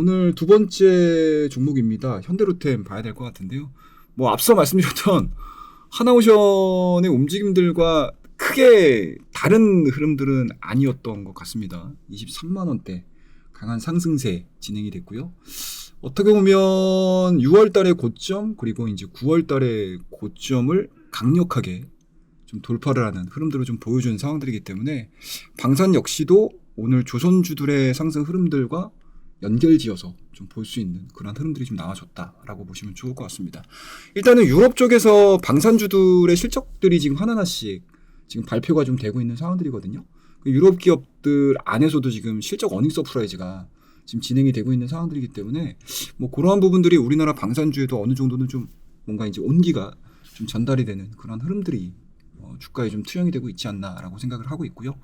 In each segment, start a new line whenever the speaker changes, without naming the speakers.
오늘 두 번째 종목입니다. 현대로템 봐야 될 것 같은데요. 뭐 앞서 말씀드렸던 하나오션의 움직임들과 크게 다른 흐름들은 아니었던 것 같습니다. 23만 원대 강한 상승세 진행이 됐고요. 어떻게 보면 6월 달의 고점 그리고 이제 9월 달의 고점을 강력하게 좀 돌파를 하는 흐름들을 좀 보여주는 상황들이기 때문에 방산 역시도 오늘 조선주들의 상승 흐름들과 연결지어서 좀 볼 수 있는 그런 흐름들이 좀 나와줬다라고 보시면 좋을 것 같습니다. 일단은 유럽 쪽에서 방산주들의 실적들이 지금 하나하나씩 지금 발표가 좀 되고 있는 상황들이거든요. 그 유럽 기업들 안에서도 지금 실적 어닝 서프라이즈가 지금 진행이 되고 있는 상황들이기 때문에 뭐 그러한 부분들이 우리나라 방산주에도 어느 정도는 좀 뭔가 이제 온기가 좀 전달이 되는 그런 흐름들이 어, 주가에 좀 투영이 되고 있지 않나라고 생각을 하고 있고요.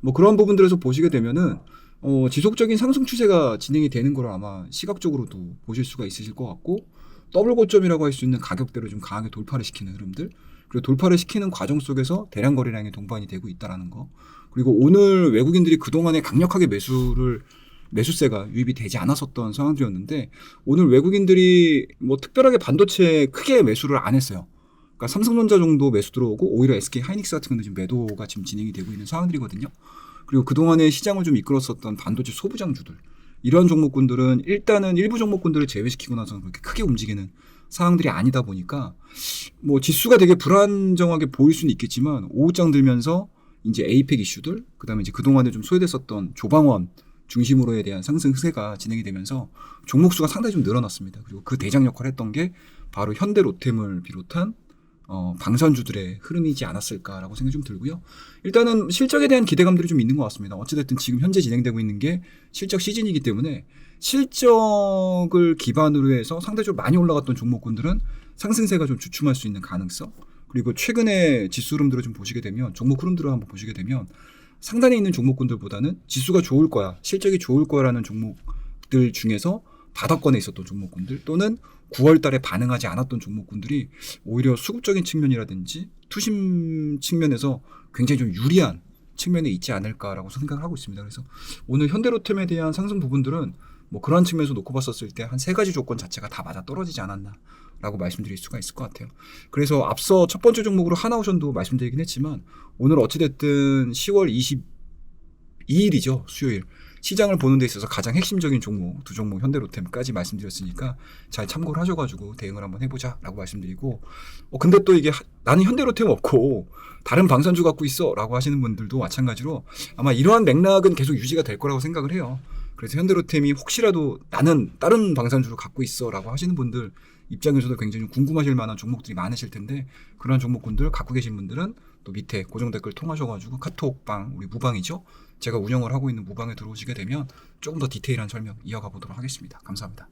뭐 그런 부분들에서 보시게 되면은 어, 지속적인 상승 추세가 진행이 되는 걸 아마 시각적으로도 보실 수가 있으실 것 같고 더블 고점이라고 할 수 있는 가격대로 좀 강하게 돌파를 시키는 흐름들 그리고 돌파를 시키는 과정 속에서 대량 거래량이 동반이 되고 있다라는 거 그리고 오늘 외국인들이 그동안에 강력하게 매수를 매수세가 유입이 되지 않았었던 상황들이었는데 오늘 외국인들이 뭐 특별하게 반도체 크게 매수를 안 했어요. 그러니까 삼성전자 정도 매수 들어오고 오히려 SK 하이닉스 같은 경우는 지금 매도가 지금 진행이 되고 있는 상황들이거든요. 그리고 그동안에 시장을 좀 이끌었었던 반도체 소부장주들 이런 종목군들은 일단은 일부 종목군들을 제외시키고 나서 그렇게 크게 움직이는 상황들이 아니다 보니까 뭐 지수가 되게 불안정하게 보일 수는 있겠지만 오후장 들면서 이제 에이펙 이슈들 그다음에 이제 그동안에 좀 소외됐었던 조방원 중심으로에 대한 상승 흐세가 진행이 되면서 종목 수가 상당히 좀 늘어났습니다. 그리고 그 대장 역할을 했던 게 바로 현대 로템을 비롯한 어, 방산주들의 흐름이지 않았을까라고 생각이 좀 들고요. 일단은 실적에 대한 기대감들이 좀 있는 것 같습니다. 어찌됐든 지금 현재 진행되고 있는 게 실적 시즌이기 때문에 실적을 기반으로 해서 상대적으로 많이 올라갔던 종목군들은 상승세가 좀 주춤할 수 있는 가능성 그리고 최근에 지수 흐름들을 좀 보시게 되면 종목 흐름들을 한번 보시게 되면 상단에 있는 종목군들보다는 지수가 좋을 거야 실적이 좋을 거야라는 종목들 중에서 바닥권에 있었던 종목군들 또는 9월 달에 반응하지 않았던 종목군들이 오히려 수급적인 측면이라든지 투심 측면에서 굉장히 좀 유리한 측면에 있지 않을까라고 생각을 하고 있습니다. 그래서 오늘 현대로템에 대한 상승 부분들은 뭐 그런 측면에서 놓고 봤었을 때 한 세 가지 조건 자체가 다 맞아 떨어지지 않았나라고 말씀드릴 수가 있을 것 같아요. 그래서 앞서 첫 번째 종목으로 하나오션도 말씀드리긴 했지만 오늘 어찌됐든 10월 22일이죠 수요일 시장을 보는 데 있어서 가장 핵심적인 종목 두 종목 현대로템까지 말씀드렸으니까 잘 참고를 하셔가지고 대응을 한번 해보자라고 말씀드리고 어 근데 또 이게 하- 나는 현대로템 없고 다른 방산주 갖고 있어라고 하시는 분들도 마찬가지로 아마 이러한 맥락은 계속 유지가 될 거라고 생각을 해요. 그래서 현대로템이 혹시라도 나는 다른 방산주를 갖고 있어라고 하시는 분들 입장에서도 굉장히 좀 궁금하실 만한 종목들이 많으실 텐데 그런 종목군들 갖고 계신 분들은 또 밑에 고정 댓글 통하셔가지고 카톡방 우리 무방이죠. 제가 운영을 하고 있는 무방에 들어오시게 되면 조금 더 디테일한 설명 이어가 보도록 하겠습니다. 감사합니다.